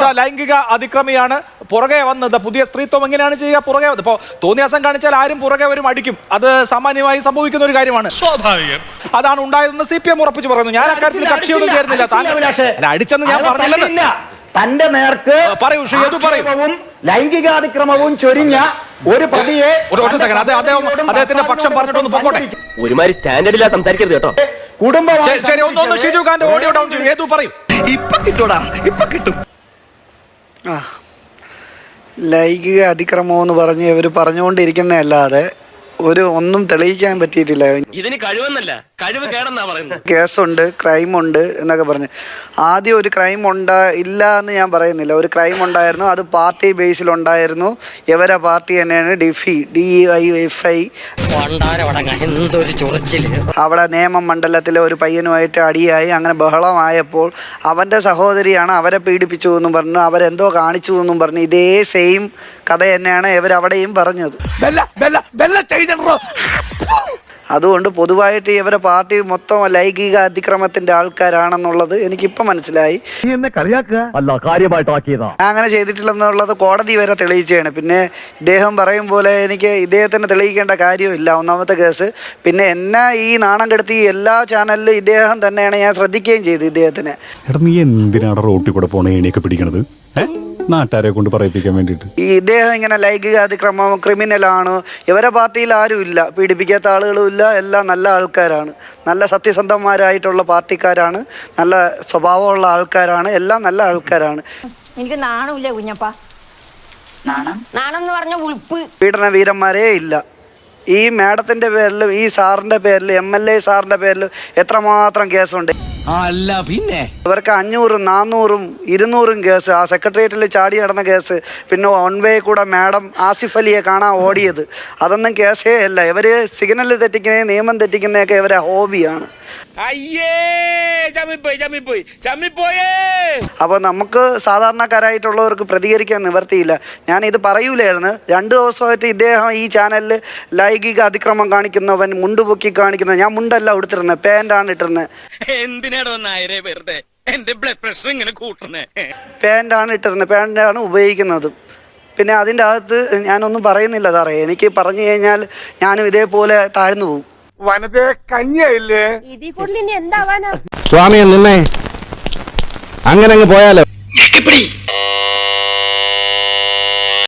ഇതാ ലൈംഗിക അതിക്രമിയാണ് പുറകെ വന്നത്. പുതിയ സ്ത്രീത്വം എങ്ങനെയാണ് ചെയ്യുക? പുറകെ വന്നത് ഇപ്പോൾ തോന്നിയാസം കാണിച്ചാൽ ആരും പുറകെ വരും അടിക്കും. അത് സാമാന്യമായി സംഭവിക്കുന്ന ഒരു കാര്യമാണ്. സ്വാഭാവികം. അതാണ് ഉണ്ടായതെന്ന് സി പി എം ഉറപ്പിച്ചു പറയുന്നു. ഞാൻ അക്കാര്യത്തിൽ കക്ഷിയൊന്നും ചേരുന്നില്ല. അല്ല, അടിച്ചെന്ന് ഞാൻ അത് പറഞ്ഞില്ലെന്ന്. പറഞ്ഞില്ല. തന്റെ നേർക്ക് പറയൂ, പറയും. ലൈംഗികാതിക്രമവും ചൊരിഞ്ഞ ഒരു പ്രതിയെ അദ്ദേഹത്തിന്റെ പക്ഷം പറഞ്ഞിട്ടൊന്ന് പൊക്കോട്ടെ. ഒരുമാതിരി സ്റ്റാൻഡേർഡില്ല സംസാരിക്കരുത് കേട്ടോ. കുടുംബം ശരി, ശരി ഒന്ന് ഒന്ന് ഷിജു ഖാന്റെ ഓഡിയോ ഡൗൺ ചെയ്യും. ഏതു പറയും. ഇപ്പൊ കിട്ടൂടാ ഇപ്പൊ കിട്ടും. ആ. ലൈംഗിക അതിക്രമം എന്ന് പറഞ്ഞ് ഇവർ പറഞ്ഞുകൊണ്ടിരിക്കുന്നതല്ലാതെ ഒരു ഒന്നും തെളിയിക്കാൻ പറ്റിയിട്ടില്ല. ഇതിന് കഴിവെന്നല്ല കഴിവ് കേടെന്നാ പറയുന്നത്. കേസുണ്ട് ക്രൈമുണ്ട് എന്നൊക്കെ പറഞ്ഞു. ആദ്യം ഒരു ക്രൈം ഉണ്ടാ ഇല്ല എന്ന് ഞാൻ പറയുന്നില്ല. ഒരു ക്രൈം ഉണ്ടായിരുന്നു അത് പാർട്ടി ബേസിൽ ഉണ്ടായിരുന്നു ഇവരെ പാർട്ടി തന്നെയാണ് DYFI D I F I അവിടെ നിയമ മണ്ഡലത്തിലെ ഒരു പയ്യനുമായിട്ട് അടിയായി. അങ്ങനെ ബഹളമായപ്പോൾ അവന്റെ സഹോദരിയാണ് അവരെ പീഡിപ്പിച്ചു എന്നും പറഞ്ഞു അവരെന്തോ കാണിച്ചു എന്നും പറഞ്ഞു. ഇതേ സെയിം കഥ തന്നെയാണ് ഇവരവിടെയും പറഞ്ഞത്. അതുകൊണ്ട് പൊതുവായിട്ട് ഇവരെ പാർട്ടി മൊത്തം ലൈംഗിക അതിക്രമത്തിന്റെ ആൾക്കാരാണെന്നുള്ളത് എനിക്ക് ഇപ്പൊ മനസ്സിലായി. നീ എന്നെ കളിയാക്കുക? അല്ല കാര്യമായിട്ടാക്കിയതാ ഞാൻ അങ്ങനെ ചെയ്തിട്ടില്ലെന്നുള്ളത് കോടതി വരെ തെളിയിച്ചാണ് പിന്നെ ഇദ്ദേഹം പറയും പോലെ എനിക്ക് ഇദ്ദേഹത്തിന് തെളിയിക്കേണ്ട കാര്യമില്ല ഒന്നാമത്തെ കേസ്. പിന്നെ എന്നെ ഈ നാണം കെടുത്തി എല്ലാ ചാനലിലും ഇദ്ദേഹം തന്നെയാണ് ഞാൻ ശ്രദ്ധിക്കുകയും ചെയ്തു ഇദ്ദേഹത്തിന്. എടാ നീ എന്തിനാണ് റോട്ടിൽ കൂടെ പോണേ ഏണിയൊക്കെ പിടിക്കണത്? നാട്ടുകാരെ കൊണ്ട് പറയിപ്പിക്കാൻ വേണ്ടിയിട്ട്. ഈ ഇദ്ദേഹം ഇങ്ങനെ ലൈംഗിക അതിക്രമം ക്രിമിനലാണ്. ഇവരെ പാർട്ടിയിൽ ആരും ഇല്ല. പീഡിപ്പിക്കാത്ത ആളുകളും ഇല്ല. എല്ലാം നല്ല ആൾക്കാരാണ്. നല്ല സത്യസന്ധന്മാരായിട്ടുള്ള പാർട്ടിക്കാരാണ്. നല്ല സ്വഭാവമുള്ള ആൾക്കാരാണ്. എല്ലാം നല്ല ആൾക്കാരാണ്. എനിക്ക് നാണമില്ല കുഞ്ഞപ്പ. നാണം? നാണം എന്ന് പറഞ്ഞ ഉളുപ്പ്. പീഡന വീരന്മാരേ ഇല്ല. ഈ മാഡത്തിന്റെ പേരിലും ഈ സാറിന്റെ പേരിലും എം എൽ എ സാറിന്റെ പേരിലും എത്രമാത്രം കേസുണ്ട്? അല്ല പിന്നെ? ഇവർക്ക് അഞ്ഞൂറും നാന്നൂറും ഇരുന്നൂറും കേസ്. ആ സെക്രട്ടേറിയറ്റിൽ ചാടി നടന്ന കേസ്. പിന്നെ വൺ വേ കൂടെ മാഡം ആസിഫ് അലിയെ കാണാൻ ഓടിയത്. അതൊന്നും കേസേ അല്ല. ഇവർ സിഗ്നൽ തെറ്റിക്കുന്ന നിയമം തെറ്റിക്കുന്നതൊക്കെ ഇവരെ ഹോബിയാണ് അയ്യേ! ചമ്മിപ്പോയി ചമ്മിപ്പോയി ചമ്മിപ്പോയേ അപ്പോൾ നമുക്ക് സാധാരണക്കാരായിട്ടുള്ളവർക്ക് പ്രതികരിക്കാൻ നിവർത്തിയില്ല. ഞാൻ ഇത് പറയൂലായിരുന്നു. രണ്ട് ദിവസമായിട്ട് ഇദ്ദേഹം ഈ ചാനലിൽ ലൈംഗിക അതിക്രമം കാണിക്കുന്നവൻ മുണ്ട് പൊക്കി കാണിക്കുന്ന ഞാൻ മുണ്ടല്ല ഉടുത്തിരുന്നത് പാന്റാണ് ഇട്ടിരുന്നത് എന്തിനാടോ നായരെ വെറുതെ? എന്റെ ബ്ലഡ് പ്രഷർ ഇങ്ങനെ കൂട്ടുന്നേ. പാന്റാണ് ഇട്ടിരുന്നത് പാന്റാണ് ഉപയോഗിക്കുന്നത്. പിന്നെ അതിന്റെ അകത്ത് ഞാനൊന്നും പറയുന്നില്ല സാറേ. എനിക്ക് പറഞ്ഞു കഴിഞ്ഞാൽ ഞാനും ഇതേപോലെ താഴ്ന്നു പോകും വനത്തെ കൂടുതൽ ഇനി എന്താവാനാ സ്വാമിയെ നിന്നേ അങ്ങനെ അങ്ങ് പോയാലോ